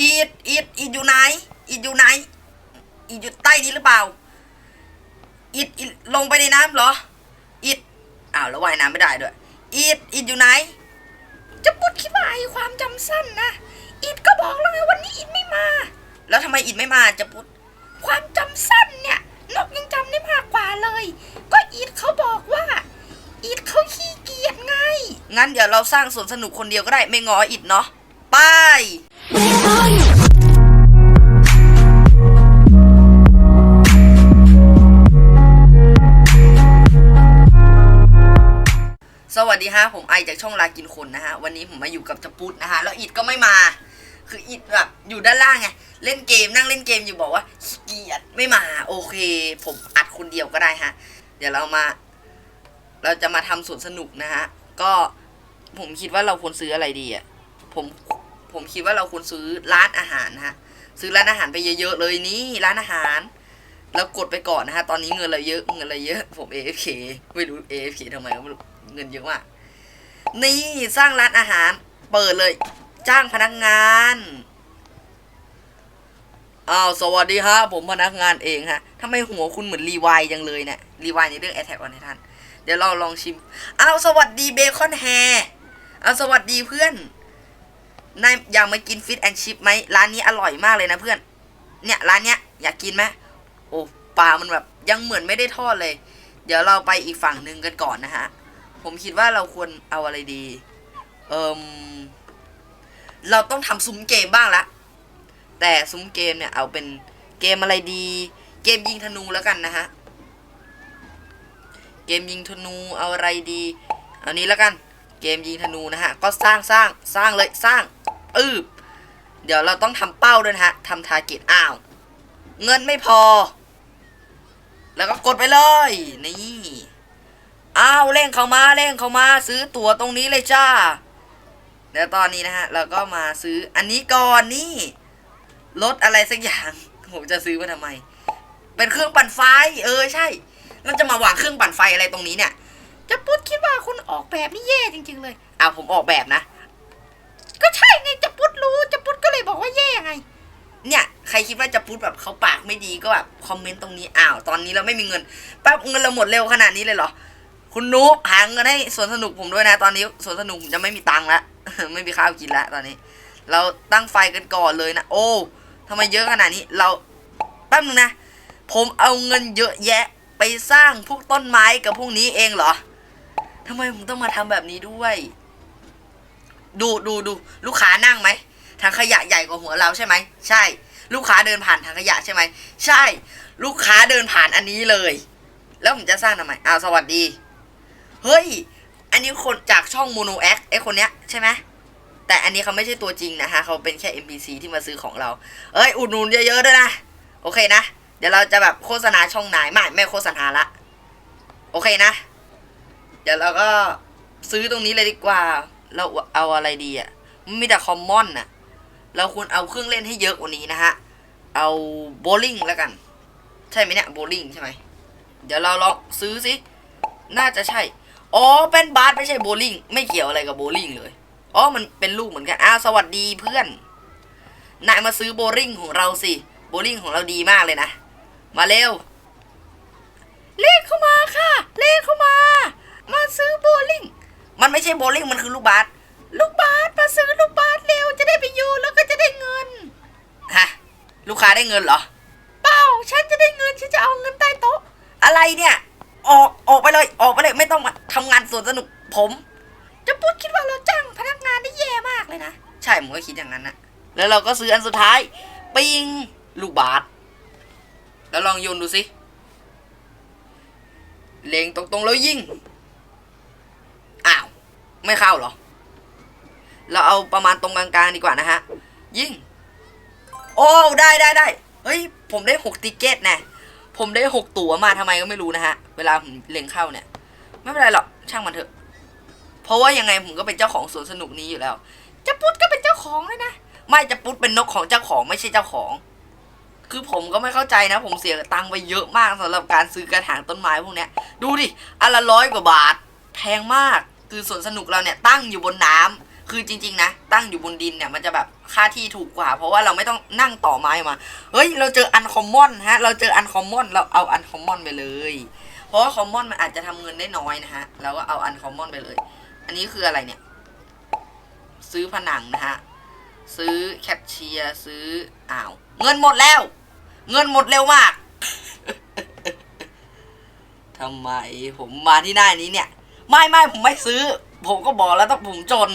อีดอีดอีดอยู่ไหนอีดอยู่ไหนอีดอยู่ใต้นี้หรือเปล่าอีดอีดลงไปในน้ำเหรออีดอ้าวแล้วว่ายน้ำไม่ได้ด้วยอีดอีดอยู่ไหนจะพูดคิดว่าไอความจำสั้นนะอีดก็บอกแล้วไงวันนี้อีดไม่มา แล้วทำไมอีดไม่มาจะพูดความจำสั้นเนี่ยนกยังจำได้มากกว่าเลย ก็อีดเขาบอกว่าอีดเขาขี้เกียจไง งั้นเดี๋ยวเราสร้างสวนสนุกคนเดียวก็ได้ไม่งออีดเนาะไป สวัสดีฮะผมไอจากช่องลากินคนนะฮะ วันนี้ผมมาอยู่กับจะพุทธนะฮะ แล้วอิดก็ไม่มา คืออิดแบบอยู่ด้านล่างไง เล่นเกมนั่งเล่นเกมอยู่บอกว่าเกียจไม่มา โอเค ผมอัดคนเดียวก็ได้ฮะ เดี๋ยวเรามา เราจะมาทำสวนสนุกนะฮะ ก็ผมคิดว่าเราควรซื้ออะไรดีอะ ผม ผมคิดว่าเราควรซื้อร้านอาหารนะฮะซื้อร้านอาหารไปเยอะๆเลยนี่ร้านอาหารแล้วกดไปก่อนนะฮะตอนนี้เงินเราเยอะเงินเราเยอะ ผม AFK ไม่รู้ AFK ทำไมเงินเยอะมากนี่สร้างร้านอาหารเปิดเลย จ้างพนักงานอ้าวสวัสดีฮะผมพนักงานเองฮะทำไมหัวคุณเหมือนรีวายจังเลยเนี่ยรีวายในเรื่อง Attack on Titan เดี๋ยวเราลองชิมอ้าวสวัสดีเบคอนแฮร์อ้าวสวัสดีเพื่อน นายอยากมากินฟิตแอนชิพไหมร้านนี้อร่อยมากเลยนะเพื่อน เนี่ยร้านเนี้ยอยากกินไหมโอ้ปลามันแบบยังเหมือนไม่ได้ทอดเลย เดี๋ยวเราไปอีกฝั่งหนึ่งกันก่อนนะฮะ ผมคิดว่าเราควรเอาอะไรดี เอิมเราต้องทำซุ้มเกมบ้างละ แต่ซุ้มเกมเนี่ยเอาเป็นเกมอะไรดี เกมยิงธนูแล้วกันนะฮะ เกมยิงธนูเอาอะไรดี เอานี้แล้วกัน เกมยิงธนูนะฮะ ก็สร้างสร้างสร้างเลยสร้าง อืบเดี๋ยวเราต้องทำเป้าด้วยนะฮะทำทาร์เก็ตอ้าว เงินไม่พอ แล้วก็กดไปเลย นี่อ้าวเร่งเข้ามาเร่งเข้ามาซื้อตั๋วตรงนี้เลยจ้าเดี๋ยวตอนนี้นะฮะเราก็มาซื้ออันนี้ก่อนนี่รถอะไรสักอย่างผมจะซื้อมาทำไม เป็นเครื่องปั่นไฟ เออใช่แล้วจะมาวางเครื่องปั่นไฟอะไรตรงนี้เนี่ย จะพูดคิดว่าคุณออกแบบนี่แย่จริง ๆ เลยอ้าวผมออกแบบนะ ก็ใช่ไงจะพูดรู้จะพูดก็เลยบอกว่าแย่ไง เนี่ยใครคิดว่าจะพูดแบบเขาปากไม่ดีก็แบบคอมเมนต์ตรงนี้อ้าวตอนนี้เราไม่มีเงินแป๊บเงินเราหมดเร็วขนาดนี้เลยเหรอ คุณนูบหาเงินให้สวนสนุกผมด้วยนะ ตอนนี้สวนสนุกผมจะไม่มีตังค์ละ ไม่มีข้าวกินละตอนนี้ เราตั้งไฟกันก่อนเลยนะโอ้ทำไมเยอะขนาดนี้เราแป๊บนึงนะ ผมเอาเงินเยอะแยะไปสร้างพวกต้นไม้กับพวกนี้เองเหรอทำไมผมต้องมาทำแบบนี้ด้วย ดูดูดูลูกค้านั่งไหมถังขยะใหญ่กว่าหัวเราใช่ไหมใช่ ลูกค้าเดินผ่านถังขยะใช่ไหมใช่ ลูกค้าเดินผ่านอันนี้เลย แล้วผมจะสร้างทำไมอ้าวสวัสดี เฮ้ย อันนี้คนจากช่องโมโนแอคไอคนเนี้ยใช่ไหมแต่อันนี้เขาไม่ใช่ตัวจริงนะฮะเขาเป็นแค่ NPC ที่มาซื้อของเรา เอ้ยอุดหนุนเยอะๆด้วยนะโอเคนะ เดี๋ยวเราจะแบบโฆษณาช่องไหนไม่ไม่โฆษณาละโอเคนะ เดี๋ยวเราก็ซื้อตรงนี้เลยดีกว่า เราเอาอะไรดีอะมันมีแต่คอมมอนน่ะ เราควรเอาเครื่องเล่นให้เยอะกว่านี้นะฮะ เอาโบลิ่งแล้วกัน ใช่ไหมเนี่ยโบลิ่งใช่ไหม เดี๋ยวเราลองซื้อสิ น่าจะใช่ อ๋อเป็นบาสไม่ใช่โบลิ่ง ไม่เกี่ยวอะไรกับโบลิ่งเลย อ๋อ มันเป็นลูกเหมือนกันอ้าวสวัสดีเพื่อน นายมาซื้อโบลิ่งของเราสิ โบลิ่งของเราดีมากเลยนะ มาเร็ว เลขเข้ามาค่ะ เลขเข้ามา มาซื้อโบลิ่ง มันไม่ใช่โบลิ่งมันคือลูกบาสลูกบาสมาซื้อลูกบาสเร็วจะได้ไปอยู่แล้วก็จะได้เงินฮะลูกค้าได้เงินเหรอ เปล่าฉันจะได้เงินฉันจะเอาเงินใต้โต๊ะ อะไรเนี่ย ออกออกไปเลยออกไปเลยไม่ต้องมาทำงานสวนสนุกผมจะพูดคิดว่าเราจ้างพนักงานได้แย่มากเลยนะ ใช่ผมก็คิดอย่างนั้นนะแล้วเราก็ซื้ออันสุดท้ายปิงลูกบาสแล้วลองโยนดูสิเล็งตรงๆแล้วยิง ไม่เข้าหรอ เราเอาประมาณตรงกลางๆดีกว่านะฮะ ยิง โอ้ได้ได้ได้เฮ้ย ผมได้หกติเกตแน่ผมได้หกตั๋วมาทำไมก็ไม่รู้นะฮะ เวลาผมเล็งเข้าเนี่ย ไม่เป็นไรหรอก ช่างมันเถอะ เพราะว่ายังไงผมก็เป็นเจ้าของสวนสนุกนี้อยู่แล้ว จะปุ๊ดก็เป็นเจ้าของเลยนะ ไม่จะปุ๊ดเป็นนกของเจ้าของไม่ใช่เจ้าของ คือผมก็ไม่เข้าใจนะ ผมเสียตังค์ไปเยอะมากสำหรับการซื้อกระถางต้นไม้พวกเนี้ย ดูดิ อันละร้อยกว่าบาท แพงมาก คือสวนสนุกเราเนี่ยตั้งอยู่บนน้ำคือจริง ๆ นะ ตั้งอยู่บนดินเนี่ยมันจะแบบค่าที่ถูกกว่า เพราะว่าเราไม่ต้องนั่งต่อไม้มาเฮ้ยเราเจออันคอมมอนฮะ เราเจออันคอมมอนเราเอาอันคอมมอนไปเลย เพราะว่าคอมมอนมันอาจจะทำเงินได้น้อยนะฮะเราก็เอาอันคอมมอนไปเลย อันนี้คืออะไรเนี่ย ซื้อผนังนะฮะซื้อแคปเชียร์ซื้ออ้าวเงินหมดแล้ว เงินหมดเร็วมากทำไมผมมาที่หน้านี้เนี่ย ไม่ไม่ผมไม่ซื้อ ผมก็บอกแล้วต้องผมจน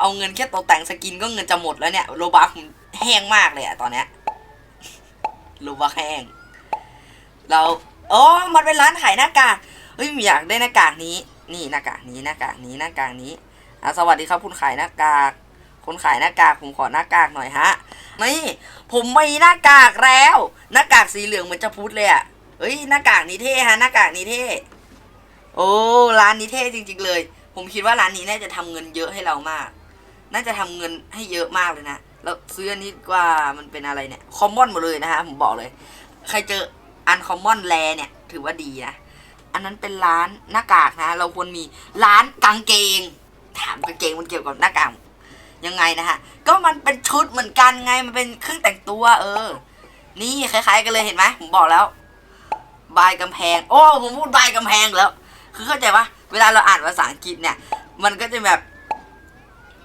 เอาเงินแค่ตกแต่งสกินก็เงินจะหมดแล้วเนี่ยโลบักผมแห้งมากเลยอะตอนเนี้ยโลบักแห้ง เราอ๋อมันเป็นร้านขายหน้ากากเฮ้ยอยากได้หน้ากากนี้ นี่หน้ากากนี้หน้ากากนี้หน้ากากนี้อะสวัสดีครับคุณขายหน้ากาก คนขายหน้ากากผมขอหน้ากากหน่อยฮะนี่ผมมีหน้ากากแล้ว หน้ากากสีเหลืองเหมือนจะพุทธเลยอะเฮ้ยหน้ากากนี้เท่ฮะหน้ากากนี้เท่ โอ้ร้านนี้เท่จริง ๆ เลย ผมคิดว่าร้านนี้น่าจะทำเงินเยอะให้เรามาก น่าจะทำเงินให้เยอะมากเลยนะแล้วซื้ออันนี้ว่ามันเป็นอะไรเนี่ยคอมมอนหมดเลยนะฮะผมบอกเลย ใครเจออันคอมมอนแลเนี่ย ถือว่าดีนะอันนั้นเป็นร้านหน้ากากนะ เราควรมีร้านกางเกง ถามกางเกงมันเกี่ยวกับหน้ากากยังไงนะฮะ ก็มันเป็นชุดเหมือนกันไงมันเป็นเครื่องแต่งตัวเออ นี่คล้าย ๆ กันเลยเห็นไหมผมบอกแล้ว บายกำแพง โอ้ผมพูดบายกำแพงแล้ว คือเข้าใจปะเวลาเราอ่านภาษาอังกฤษเนี่ย มันก็จะแบบ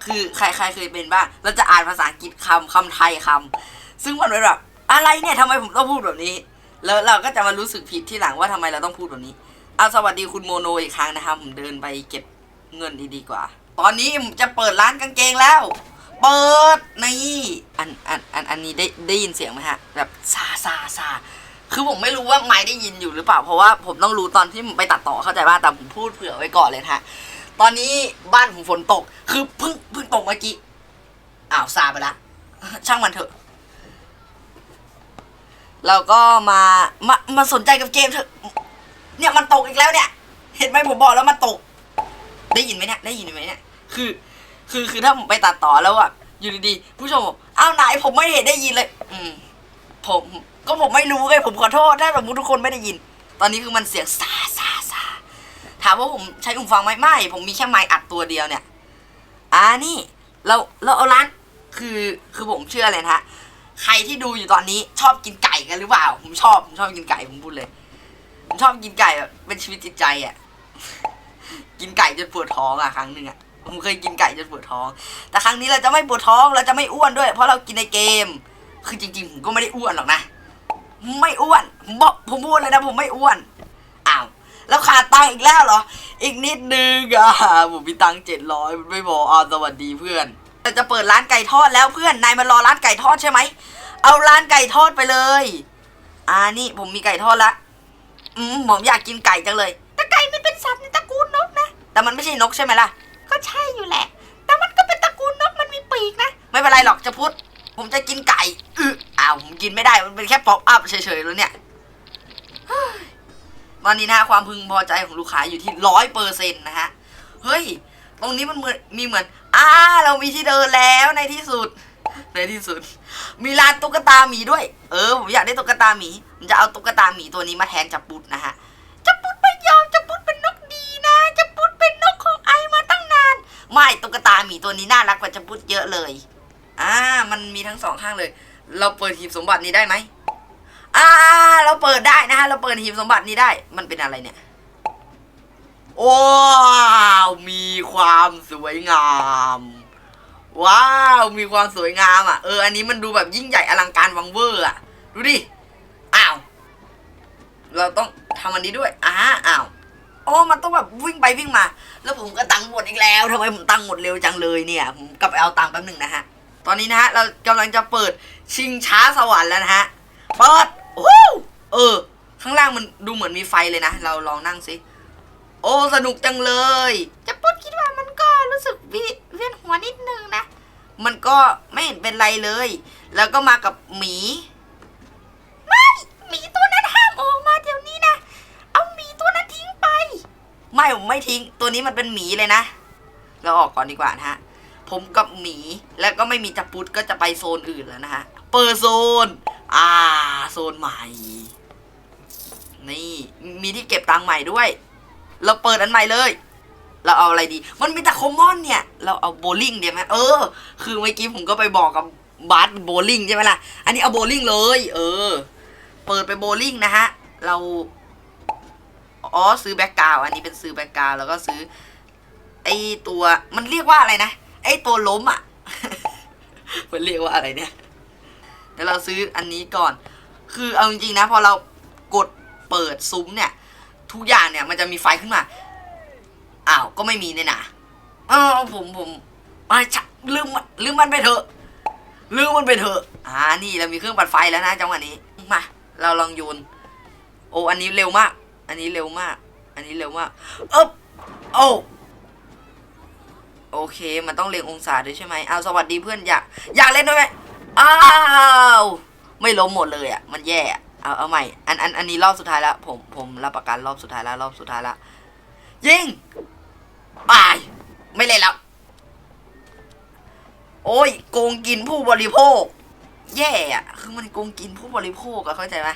คือใครใครเคยเป็นบ้างเราจะอ่านภาษาอังกฤษคำคำไทยคำซึ่งมันเป็นแบบอะไรเนี่ยทำไมผมต้องพูดแบบนี้ แล้วเราก็จะมารู้สึกผิดที่หลังว่าทำไมเราต้องพูดแบบนี้เอาสวัสดีคุณโมโนอีกครั้งนะครับผมเดินไปเก็บเงินดีๆกว่า ตอนนี้ผมจะเปิดร้านกางเกงแล้ว เปิดนี่อันอันอันอันนี้ได้ได้ยินเสียงไหมฮะ แบบซาซาซา คือผมไม่รู้ว่าไม้ได้ยินอยู่หรือเปล่า เพราะว่าผมต้องรู้ตอนที่ผมไปตัดต่อเข้าใจป่ะแต่ผมพูดเผื่อไว้ก่อนเลยฮะ ตอนนี้บ้านผมฝนตก คือเพิ่งเพิ่งตกเมื่อกี้ อ้าวซาไปละ ช่างมันเถอะเราก็มา มา มาสนใจกับเกมเถอะ เนี่ยมันตกอีกแล้วเนี่ย เห็นไหมผมบอกแล้วมันตก ได้ยินไหมเนี่ย ได้ยินไหมเนี่ย คือ คือ คือถ้าผมไปตัดต่อแล้วอะอยู่ดีๆ ผู้ชมบอกอ้าวไหนผมไม่เห็นได้ยินเลย อืม ผม ก็ผมไม่รู้ไงผมขอโทษถ้าสมมติทุกคนไม่ได้ยิน ตอนนี้คือมันเสียงซาซาซาถามว่าผมใช้หูฟังไหมไม่ ผมมีแค่ไมค์อัดตัวเดียวเนี่ย อ่านี่เราเราเอาร้านคือคือผมเชื่อเลยนะฮะใครที่ดูอยู่ตอนนี้ชอบกินไก่กันหรือเปล่า ผมชอบผมชอบกินไก่ผมพูดเลย ผมชอบกินไก่แบบเป็นชีวิตจิตใจอะกินไก่จนปวดท้องอะครั้งหนึ่งอะผมเคยกินไก่จนปวดท้อง แต่ครั้งนี้เราจะไม่ปวดท้องเราจะไม่อ้วนด้วย เพราะเรากินในเกม คือจริงๆผมก็ไม่ได้อ้วนหรอกนะ ไม่อ้วนผมบอกผมพูดเลยนะผมไม่อ้วนอ้าวแล้วขาดตังอีกแล้วเหรอ อีกนิดนึงอะผมมีตังเจ็ดร้อยไม่บอกอ่าสวัสดีเพื่อนเราจะเปิดร้านไก่ทอดแล้วเพื่อนนายมารอร้านไก่ทอดใช่ไหมเอาร้านไก่ทอดไปเลย อ่านี่ผมมีไก่ทอดละอืมผมอยากกินไก่จังเลยแต่ไก่มันเป็นสัตว์ในตระกูลนกนะ แต่มันไม่ใช่นกใช่ไหมล่ะ ก็ใช่อยู่แหละ แต่มันก็เป็นตระกูลนกมันมีปีกนะ ไม่เป็นไรหรอกจะพูด ผมจะกินไก่อือาวผมกินไม่ได้มันเป็นแค่ป๊อปอัพเฉยๆแล้วเนี่ยตอนนี้นะฮะความพึงพอใจของลูกค้าอยู่ที่ร้อยเปอร์เซ็นต์นะฮะเฮ้ยตรงนี้มันเหมือนมีเหมือนอ่าเรามีที่เดินแล้วในที่สุดในที่สุด มีร้านตุ๊กตาหมีด้วย เออผมอยากได้ตุ๊กตาหมีผมจะเอาตุ๊กตาหมีตัวนี้มาแทนจับปุดนะฮะจับปุดไม่ยอมจับปุดเป็นนกดีนะจับปุดเป็นนกของไอมาตั้งนานไม่ตุ๊กตาหมีตัวนี้น่ารักกว่าจับปุดเยอะเลยอ่ามันมีทั้งสองข้างเลย เราเปิดหีบสมบัตินี้ได้ไหมอ่า เราเปิดได้นะฮะ เราเปิดหีบสมบัตินี้ได้ มันเป็นอะไรเนี่ยว้าวมีความสวยงาม ว้าว มีความสวยงามอะ เออ อันนี้มันดูแบบยิ่งใหญ่อลังการวังเวอร์อะ ดูดิ อ้าว เราต้องทำอันนี้ด้วย อ้าอ้าวอ๋อมันต้องแบบวิ่งไปวิ่งมา แล้วผมก็ตังหมดอีกแล้วทำไมผมตังหมดเร็วจังเลยเนี่ย ผมกลับไปเอาตังแป๊บหนึ่งนะฮะ ตอนนี้นะฮะเรากำลังจะเปิดชิงช้าสวรรค์แล้วนะฮะเปิดวู้เออ ข้างล่างมันดูเหมือนมีไฟเลยนะ เราลองนั่งสิโอ้สนุกจังเลย จะพูดคิดว่ามันก็รู้สึกเวียนหัวนิดนึงนะ มันก็ไม่เห็นเป็นไรเลย แล้วก็มากับหมีไม่หมีตัวนั้นห้ามออกมาเดี๋ยวนี้นะ เอาหมีตัวนั้นทิ้งไป ไม่ผมไม่ทิ้ง ตัวนี้มันเป็นหมีเลยนะ เราออกก่อนดีกว่านะฮะ ผมกับหมี แล้วก็ไม่มีจับปุดก็จะไปโซนอื่นแล้วนะฮะ เปิดโซน อ่า โซนใหม่ นี่มีที่เก็บตังค์ใหม่ด้วย เราเปิดอันใหม่เลย เราเอาอะไรดี มันมีแต่คอมมอนเนี่ย เราเอาโบลิ่งเดียวไหมเออ คือเมื่อกี้ผมก็ไปบอกกับบาสโบลิ่งใช่ไหมล่ะ อันนี้เอาโบลิ่งเลย เออ เปิดไปโบลิ่งนะฮะ เรา อ๋อซื้อแบ็กกราวอันนี้เป็นซื้อแบ็กกราวแล้วก็ซื้อไอตัวมันเรียกว่าอะไรนะ ไอ้ตัวล้มอะมันเรียกว่าอะไรเนี่ยเดี๋ยวเราซื้ออันนี้ก่อน คือเอาจริงๆนะ พอเรากดเปิดซุ้มเนี่ย ทุกอย่างเนี่ย มันจะมีไฟขึ้นมาอ้าวก็ไม่มีเนี่ยนะเออผมผมอ่าชะลืมมันลืมมันไปเถอะลืมมันไปเถอะอ่านี่เรามีเครื่องปั่นไฟแล้วนะจังหวะนี้มาเราลองโยนโอ้อันนี้เร็วมาก อันนี้เร็วมาก อันนี้เร็วมากเอ๊บโอ้ โอเค มันต้องเรียงองศาด้วยใช่ไหมเอาสวัสดีเพื่อนอยากอยากเล่นด้วยไหมอ้าวไม่ล้มหมดเลยอะ มันแย่เอาเอาใหม่ อันอันอันนี้รอบสุดท้ายแล้วผมผมรับประกันรอบสุดท้ายแล้วรอบสุดท้ายแล้วยิงไปไม่เล่นแล้ว โอ้ยโกงกินผู้บริโภค แย่อะคือมันโกงกินผู้บริโภคอะเข้าใจไหม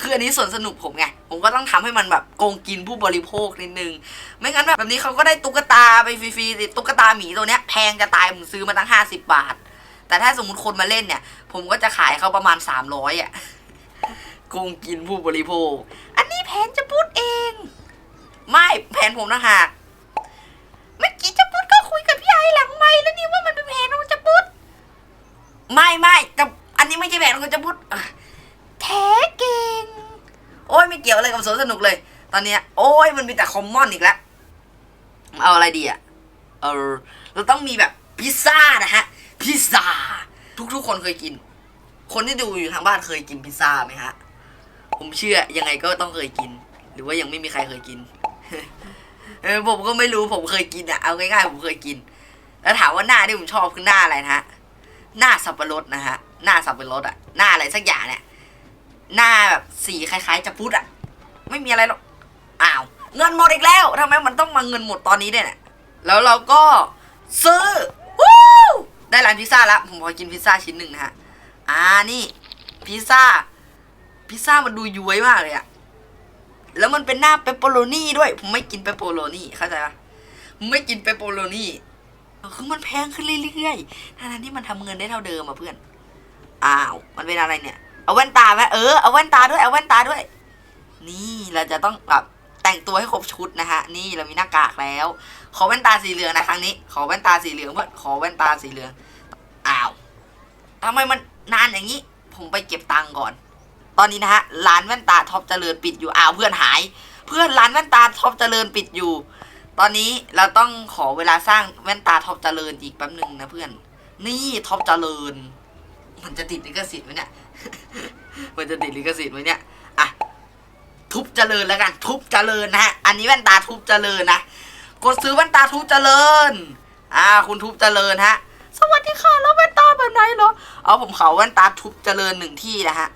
คืออันนี้ส่วนสนุกผมไง ผมก็ต้องทำให้มันแบบโกงกินผู้บริโภคนิดนึง ไม่งั้นแบบนี้เขาก็ได้ตุ๊กตาไปฟรีๆตุ๊กตาหมีตัวเนี้ยแพงจะตายผมซื้อมาตั้งห้าสิบบาท แต่ถ้าสมมติคนมาเล่นเนี่ย ผมก็จะขายเขาประมาณสามร้อยอะโกงกินผู้บริโภค อันนี้แผนจะพูดเอง ไม่แผนผมนะหากเมื่อกี้จะพูดก็คุยกับพี่ไอหลังไม่แล้วนี่ว่ามันเป็นแผนของจะพูด ไม่ไม่แต่อันนี้ไม่ใช่แผนของจะพูดอะแท้เก่ง โอ้ยไม่เกี่ยวอะไรกับ สวนสนุกเลย ตอนเนี้ยโอ้ยมันมีแต่คอมมอนอีกแล้วเอาอะไรดีอะเออเราต้องมีแบบพิซซ่านะฮะพิซซ่าทุกๆ คนเคยกิน คนที่ดูอยู่ทางบ้านเคยกินพิซซ่าไหมฮะผมเชื่อยังไงก็ต้องเคยกิน หรือว่ายังไม่มีใครเคยกินเออผมก็ไม่รู้ผมเคยกินอะเอาง่ายๆผมเคยกิน แล้วถามว่าหน้าที่ผมชอบคือหน้าอะไรนะฮะหน้าสับปะรดนะฮะหน้าสับปะรดอะหน้าอะไรสักอย่างเนี่ยหน้าแบบสีคล้ายๆจะพุดอะ ไม่มีอะไรหรอกอ้าวเงินหมดอีกแล้วทำไมมันต้องมาเงินหมดตอนนี้เนี่ยแล้วเราก็ซื้อวู้ได้ร้านพิซซ่าแล้วผมขอกินพิซซ่าชิ้นหนึ่งนะฮะอ่านี่พิซซ่าพิซซ่ามันดูย้วยมากเลยอะแล้วมันเป็นหน้าเปปเปโรนี่ด้วย ผมไม่กินเปปเปโรนี่เข้าใจปะไม่กินเปปเปโรนี่คือมันแพงขึ้นเรื่อยๆทั้งที่มันทำเงินได้เท่าเดิมอะเพื่อน อ้าว มันเป็นอะไรเนี่ย เอาแว่นตาไหมเออ เอาแว่นตาด้วย เอาแว่นตาด้วย นี่เราจะต้องแบบแต่งตัวให้ครบชุดนะฮะ นี่เรามีหน้ากากแล้ว ขอแว่นตาสีเหลืองนะครั้งนี้ ขอแว่นตาสีเหลืองเพื่อนขอแว่นตาสีเหลือง อ้าวทำไมมันนานอย่างนี้ ผมไปเก็บตังค์ก่อน ตอนนี้นะฮะ ร้านแว่นตาท็อปเจริญปิดอยู่ อ้าวเพื่อนหาย เพื่อนร้านแว่นตาท็อปเจริญปิดอยู่ ตอนนี้เราต้องขอเวลาสร้างแว่นตาท็อปเจริญอีกแป๊บหนึ่งนะเพื่อน นี่ท็อปเจริญ มันจะติดลิขสิทธิ์ไหมเนี่ย มันจะติดลิขสิทธิ์ไหมเนี่ย อะ ทุบเจริญแล้วกัน ทุบเจริญนะฮะอันนี้แว่นตาทุบเจริญนะกดซื้อแว่นตาทุบเจริญ อ่า คุณทุบเจริญฮะ สวัสดีค่ะแล้วแว่นตาแบบไหนเหรอเอาผมเขาแว่นตาทุบเจริญหนึ่งที่นะฮะ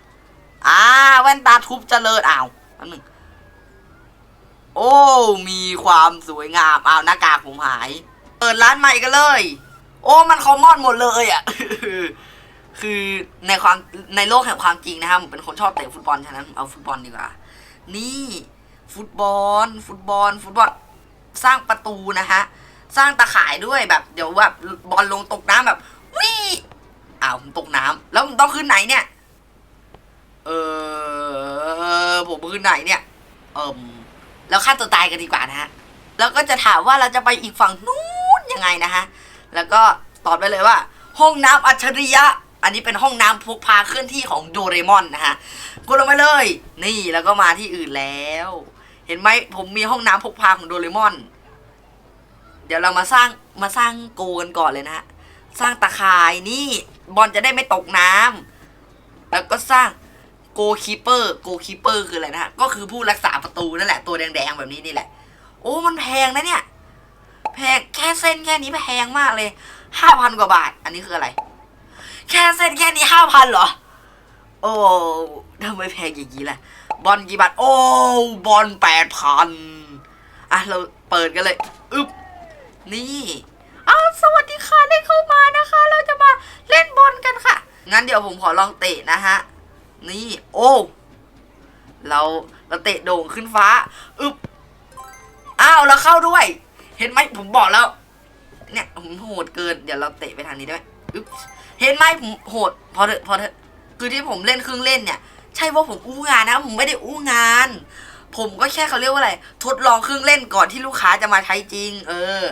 อ่า แว่นตาทุบเจริญอ้าวอันหนึ่งโอ้ มีความสวยงามอ้าวหน้ากากผมหายเปิดร้านใหม่กันเลย โอ้ มันคอมมอนหมดเลยอะ คือในความในโลกแห่งความจริงนะครับผมเป็นคนชอบเตะฟุตบอลฉะนั้นเอาฟุตบอลดีกว่า นี่ ฟุตบอล ฟุตบอล ฟุตบอล สร้างประตูนะฮะ สร้างตะข่ายด้วยแบบ เดี๋ยวแบบบอลลงตกน้ำแบบวิอ้าวผมตกน้ำแล้วผมต้องขึ้นไหนเนี่ย เออผมขึ้นไหนเนี่ย เอิมแล้วฆ่าตัวตายกันดีกว่านะฮะ แล้วก็จะถามว่าเราจะไปอีกฝั่งนู้นยังไงนะฮะ แล้วก็ตอบไปเลยว่า ห้องน้ำอัจฉริยะ อันนี้เป็นห้องน้ำพกพาเคลื่อนที่ของโดเรมอนนะฮะกดลงไปเลย นี่แล้วก็มาที่อื่นแล้ว เห็นไหมผมมีห้องน้ำพกพาของโดเรมอน เดี๋ยวเรามาสร้างมาสร้างโกกันก่อนเลยนะฮะสร้างตะข่ายนี่บอลจะได้ไม่ตกน้ำแล้วก็สร้างโกคีเปอร์โกคีเปอร์คืออะไรนะฮะก็คือผู้รักษาประตูนั่นแหละตัวแดงๆแบบนี้นี่แหละ โอ้มันแพงนะเนี่ยแพงแค่เส้นแค่นี้แพงมากเลยห้าพันกว่าบาท อันนี้คืออะไร แค่เส้นแค่นี้ห้าพันเหรอ โอ้ทำไมแพงอย่างนี้ล่ะ บอลกี่บาท โอ้บอลแปดพันอะ เราเปิดกันเลย อึ๊บ นี่อ้าวสวัสดีค่ะได้เข้ามานะคะ เราจะมาเล่นบอลกันค่ะ งั้นเดี๋ยวผมขอลองเตะนะฮะ นี่ โอ้ เราเราเตะโด่งขึ้นฟ้า อึ๊บ อ้าวแล้วเข้าด้วย เห็นไหมผมบอกแล้ว เนี่ยผมโหดเกิน เดี๋ยวเราเตะไปทางนี้ได้ไหมอึ๊บ เห็นไหมผมโหดพอเถอะพอเถอะคือที่ผมเล่นเครื่องเล่นเนี่ย ใช่ว่าผมอู้งานนะ ผมไม่ได้อู้งาน ผมก็แค่เขาเรียกว่าอะไรทดลองเครื่องเล่นก่อนที่ลูกค้าจะมาใช้จริง เออ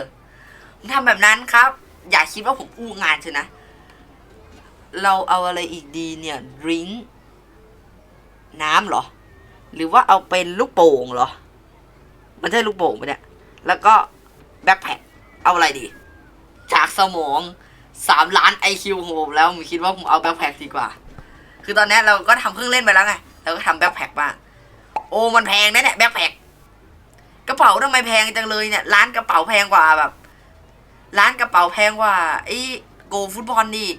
ผมทำแบบนั้นครับ อย่าคิดว่าผมอู้งานเชยวนะ เราเอาอะไรอีกดีเนี่ยดริงน้ำเหรอ หรือว่าเอาเป็นลูกโป่งเหรอ มันใช่ลูกโป่งปะเนี่ย แล้วก็แบ็คแพ็คเอาอะไรดี จากสมอง สามล้านไอคิวของผมแล้วผมคิดว่าผมเอาแบ็คแพ็คดีกว่า คือตอนนี้เราก็ทำเครื่องเล่นไปแล้วไงเราก็ทำแบ็คแพ็คบ้างโอ้มันแพงนะเนี่ยแบ็คแพ็คกระเป๋าทำไมแพงจังเลยเนี่ยร้านกระเป๋าแพงกว่าแบบ ร้านกระเป๋าแพงกว่าไอ้โกฟุตบอลนี่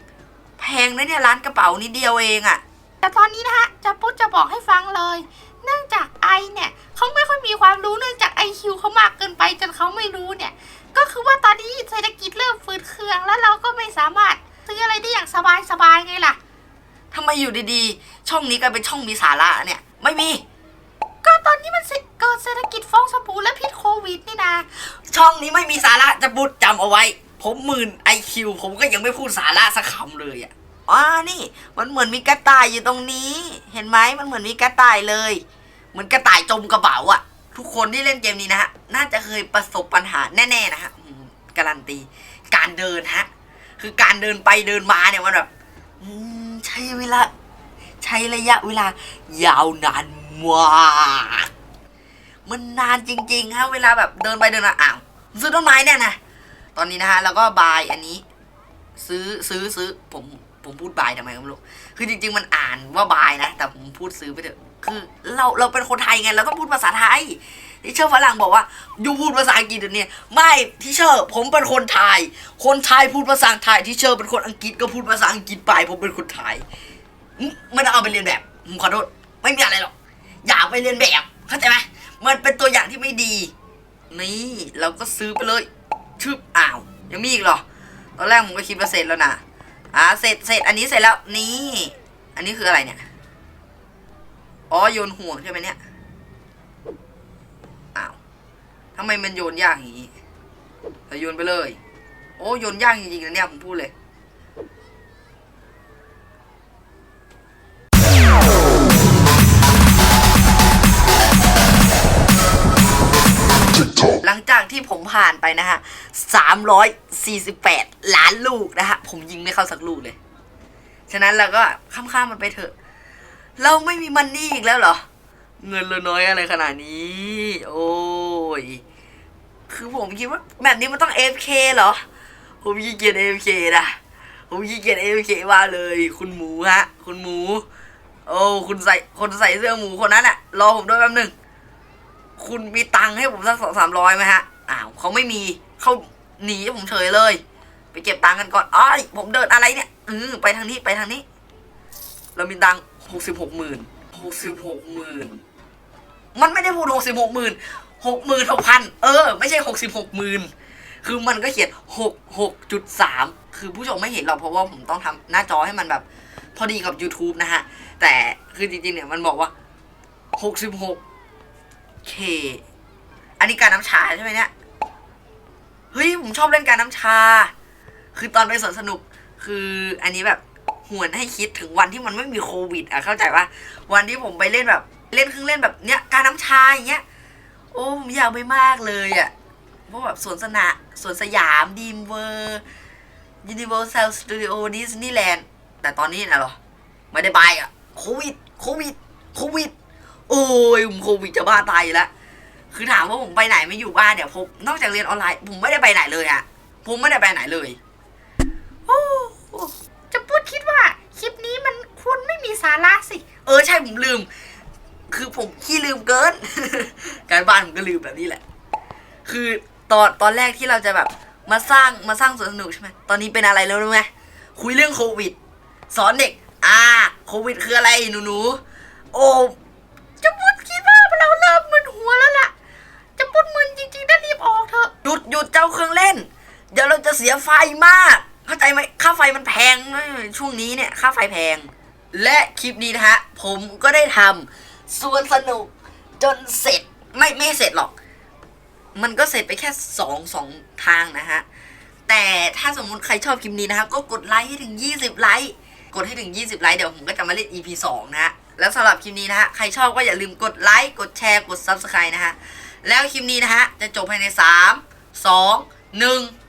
แพงนะเนี่ยร้านกระเป๋านิดเดียวเองอะแต่ตอนนี้นะฮะจะปุ๊ดจะบอกให้ฟังเลย เนื่องจากไอเนี่ยเขาไม่ค่อยมีความรู้เนื่องจากไอคิวเขามากเกินไปจนเขาไม่รู้เนี่ย ก็คือว่าตอนนี้เศรษฐกิจเริ่มฝืดเคืองแล้วเราก็ไม่สามารถซื้ออะไรได้อย่างสบายสบายๆไงล่ะทำไมอยู่ดีๆ ช่องนี้กลายเป็นช่องมีสาระเนี่ย ไม่มี ก็ตอนนี้มันเกิดเศรษฐกิจฟองสบู่และพิษโควิดนี่นะ ช่องนี้ไม่มีสาระจะพูดจำเอาไว้ ผมหมื่นไอคิวผมก็ยังไม่พูดสาระสักคำเลยอะอ๋อนี่มันเหมือนมีกระต่ายอยู่ตรงนี้ เห็นไหมมันเหมือนมีกระต่ายเลย เหมือนกระต่ายจมกระเป๋าอะ ทุกคนที่เล่นเกมนี้นะฮะน่าจะเคยประสบปัญหาแน่ๆนะฮะการันตี การเดินฮะคือการเดินไปเดินมาเนี่ยมันแบบใช้เวลา ใช้ระยะเวลายาวนานมากมันนานจริงๆฮะเวลาแบบเดินไปเดินมาอ้าวซื้อต้นไม้เนี่ยนะตอนนี้นะฮะแล้วก็บายอันนี้ ซื้อซื้อซื้อผมผมพูดบายทำไมก็ไม่รู้คือจริง ๆ มันอ่านว่าบายนะ แต่ผมพูดซื้อไปเถอะ คือเราเราเป็นคนไทยไงเราต้องพูดภาษาไทยที่เชอร์ฝรั่งบอกว่ายูพูดภาษาอังกฤษเดี๋ยวนี้ไม่ที่เชอร์ผมเป็นคนไทย คนไทยพูดภาษาไทยที่เชอร์เป็นคนอังกฤษก็พูดภาษาอังกฤษไป ผมเป็นคนไทยมไม่ต้องเอาไปเรียนแบบผมขอโทษไม่มีอะไรหรอกอย่าไปเรียนแบบเข้าใจไหมมันเป็นตัวอย่างที่ไม่ดี นี่เราก็ซื้อไปเลยชึบอ้าวยังมีอีกเหรอตอนแรกผมก็คิดว่าเสร็จแล้วนะอ่าเสร็จเสร็จอันนี้เสร็จแล้วนี่ อันนี้คืออะไรเนี่ย อ๋อโยนห่วงใช่ไหมเนี่ย อ้าวทำไมมันโยนยากอย่างนี้เราโยนไปเลย โอ้โยนยากจริงๆนะเนี่ยผมพูดเลยหลังจากที่ผมผ่านไปนะฮะ348ล้านลูกนะฮะ ผมยิงไม่เข้าสักลูกเลย ฉะนั้นเราก็ข้ามๆมันไปเถอะ เราไม่มีมันนี่อีกแล้วเหรอ เงินเราน้อยอะไรขนาดนี้ โอ้ย คือผมคิดว่าแบบนี้มันต้อง AFK เหรอ ผมขี้เกียจ AFK นะผมขี้เกียจ AFK ว่าเลย คุณหมูฮะ คุณหมู โอ้คุณใส่คนใส่เสื้อหมูคนนั้นอะรอผมด้วยแป๊บหนึง คุณมีตังค์ให้ผมสักสองสามร้อยไหมฮะ อ้าวเขาไม่มีเขาหนีผมเฉยเลย ไปเก็บตังค์กันก่อนอ้ายผมเดินอะไรเนี่ยเออไปทางนี้ไปทางนี้ เรามีตังค์ หกสิบหกหมื่นหกสิบหกหมื่นมันไม่ได้พูดหกสิบหกหมื่นหกหมื่นหกพันเออ ไม่ใช่หกสิบหกหมื่นคือมันก็เขียนหกหกจุดสามคือผู้ชมไม่เห็นหรอกเพราะว่าผมต้องทำหน้าจอให้มันแบบพอดีกับ YouTube นะฮะ แต่คือจริงๆเนี่ยมันบอกว่าหกสิบหกเคอันนี้การน้ำชาใช่ไหมเนี่ย เฮ้ย ผมชอบเล่นการน้ำชา คือตอนไปสวนสนุก คืออันนี้แบบ หวนให้คิดถึงวันที่มันไม่มีโควิดอะเข้าใจปะวันที่ผมไปเล่นแบบ เล่นเครื่องเล่นแบบเนี้ยการน้ำชาอย่างเงี้ยโอ้ผมอยากไปมากเลยอะพราะแบบสวนสนะสวนสยามดีมเวอร์ยูนิเวอร์แซลสตูดิโอดิสนีย์แลนด์แต่ตอนนี้นะหรอ ไม่ได้ไปอะโควิดโควิดโควิด โอ้ยผมโควิดจะบ้าตายแล้วคือถามว่าผมไปไหนไม่อยู่บ้านเนี่ยผมนอกจากเรียนออนไลน์ผมไม่ได้ไปไหนเลยอะผมไม่ได้ไปไหนเลย คิดว่าคลิปนี้มันควรไม่มีสาระสิ เออใช่ผมลืม คือผมขี้ลืมเกิน การบ้านผมก็ลืมแบบนี้แหละ คือตอนตอนแรกที่เราจะแบบมาสร้างมาสร้างสวนสนุกใช่ไหมตอนนี้เป็นอะไรแล้วรู้ไหมคุยเรื่องโควิด สอนเด็ก อ่า โควิดคืออะไรหนูหนูโอ้จะพูดคิดว่าเราเริ่มมึนหัวแล้วล่ะ จะพูดมึนจริงๆได้รีบออกเถอะหยุดหยุดเจ้าเครื่องเล่น เดี๋ยวเราจะเสียไฟมาก เข้าใจไหมค่าไฟมันแพงช่วงนี้เนี่ยค่าไฟแพง และคลิปนี้นะฮะ ผมก็ได้ทำส่วนสนุกจนเสร็จไม่ไม่เสร็จหรอก มันก็เสร็จไปแค่สองสองทางนะฮะ แต่ถ้าสมมุติใครชอบคลิปนี้นะฮะก็กดไลค์ให้ถึง 20 ไลค์กดให้ถึง 20 ไลค์เดี๋ยวผมก็จะมาเล่น EP 2 นะฮะ แล้วสำหรับคลิปนี้นะฮะ ใครชอบก็อย่าลืมกดไลค์ กดแชร์ กด Subscribe นะฮะ แล้วคลิปนี้นะฮะ จะจบภายใน 3 2 1